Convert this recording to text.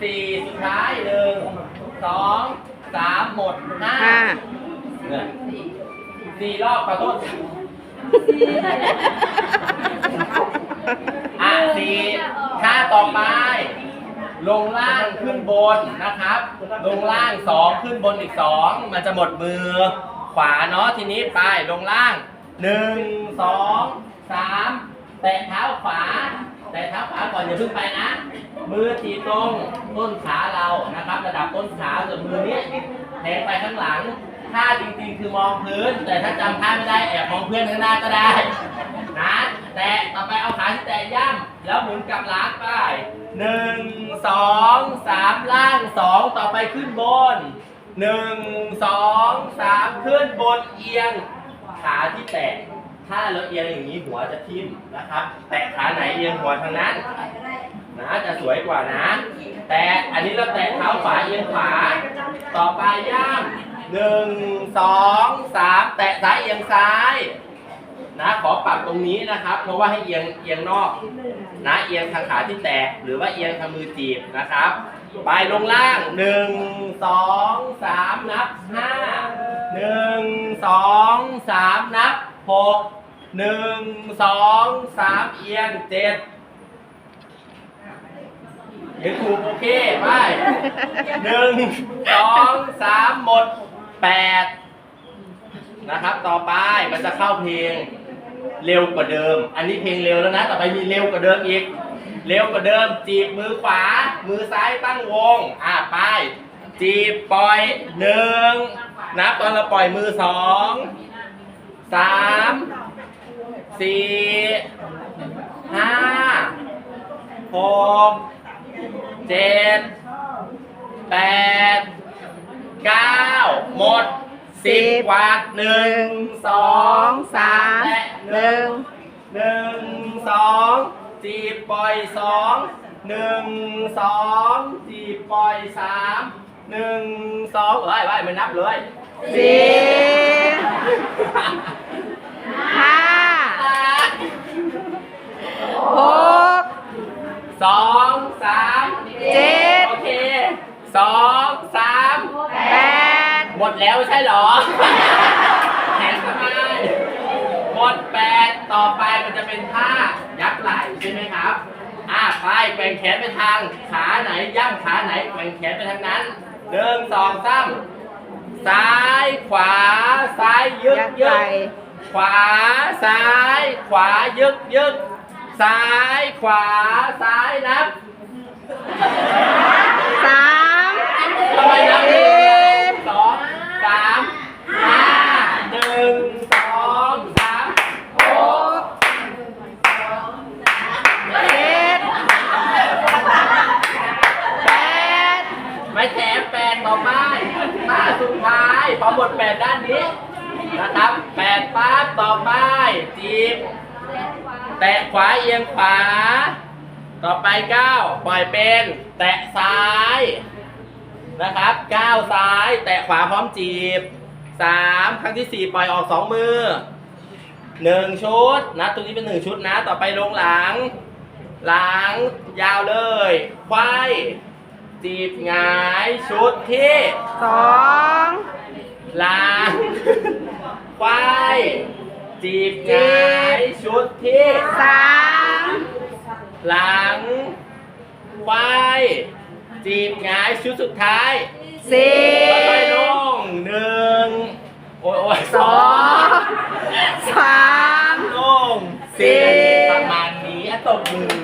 สี่สุดท้ายหนึ่งสองสามหมดห้าห้าเนี่ยสี่รอบขอโทษอะสี่ท่าต่อไป ลงล่างขึ้นบนนะครับ ลงล่างสองขึ้นบนอีกสองมันจะหมดมือ ขวาเนาะทีนี้ไปลงล่างหนึ่งสองสามแตะเท้าขวา แตะเท้าขวาก่อนอย่าเพิ่งไปนะ มือทีตรงต้นขาเรานะครับ ระดับต้นขาส่วนมือนี้แทงไปข้างหลังท่าจริงๆคือมองพื้น แต่ถ้าจำท่าไม่ได้แอบมองเพื่อนข้างหน้าก็ได้นะแตะต่อไปเอาขาที่แตะย่ำแล้วหมุนกลับหลังไปหนึ่งสองสามล่างสองต่อไปขึ้นบนหนึ่งสองสามขึ้นบนเอียง ขาที่แตะ ถ้าเราเอียงอย่างนี้หัวจะทิ่มนะครับ แตะขาไหนเอียงหัวทางนั้นนะจะสวยกว่านะ แต่อันนี้เราแตะเท้าขวาเอียงขวา ต่อไปย่างหนึ่งสองสามแตะซ้ายเอียงซ้ายนะขอปรับตรงนี้นะครับ เพราะว่าให้เอียงเอียงนอกนะเอียงทางขาที่แตะหรือว่าเอียงทางมือจีบนะครับ ไปลงล่างหนึ่งสองสามนับห้าหนึ่งสองสามนับ หกหนึ่งสองสามเอียงเจ็ดเดี๋ยวถูกโอเคไปหนึ่งสองสามหมดแปดนะครับ ต่อไปมันจะเข้าเพลงเร็วกว่าเดิม อันนี้เพลงเร็วแล้วนะ ต่อไปมีเร็วกว่าเดิมอีก เร็วกว่าเดิม จีบมือขวา มือซ้ายตั้งวง อะไป จีบปล่อยหนึ่งนับตอนเราปล่อยมือสอง สามสี่ห้าหกเจ็ดแปดเก้าหมดสิบกว่าหนึ่งสองสามและหนึ่งหนึ่งสองจีบปล่อยสองหนึ่งสองจีบปล่อยสามหนึ่งสองเอ้ยไว้ไม่นับเลย สี่ห้าหกสองสามเจ็ดโอเคสองสามแปดหมดแล้วใช่เหรอแขนทำไมหมดแปดต่อไปมันจะเป็นท่ายักไหล่ใช่ไหมครับอ่าไปแกว่งแขนไปทางขาไหนย่ำขาไหนแกว่งแขนไปทางนั้นหนึ่งสองสาม ซ้ายขวา ซ้ายยึกยักยึไหลกขวาซ้าย ขวายึกยึกซ้ายขวาซ้ายนับ สาม ทำไมนับห สี่ นึ่งสองสามห้าหนึ่งสองสาม หกเจ็ดแปด ไม่แถมแปดต่อไป หน้าสุดท้ายพอหมดแปดด้านนี้นะครับแปดปั๊บต่อไปจีบ แตะขวาเอียงขวา ต่อไปเก้าปล่อยเป็น แตะซ้ายนะครับเก้าซ้าย แตะขวาพร้อมจีบสามครั้งที่สี่ปล่อยออกสองมือหนึ่งชุดนะตรงนี้เป็นหนึ่งชุดนะ ต่อไปลงหลัง หลังยาวเลยควาย จีบหงายชุดที่สองหลังควายจีบหงายชุดที่สามหลังควายจีบหงายชุดสุดท้ายสี่ค่อยๆลงหนึ่งโอ้ยโอ้ยสอง สาม ลงสี่สี่ประมาณนี้อะตบมือ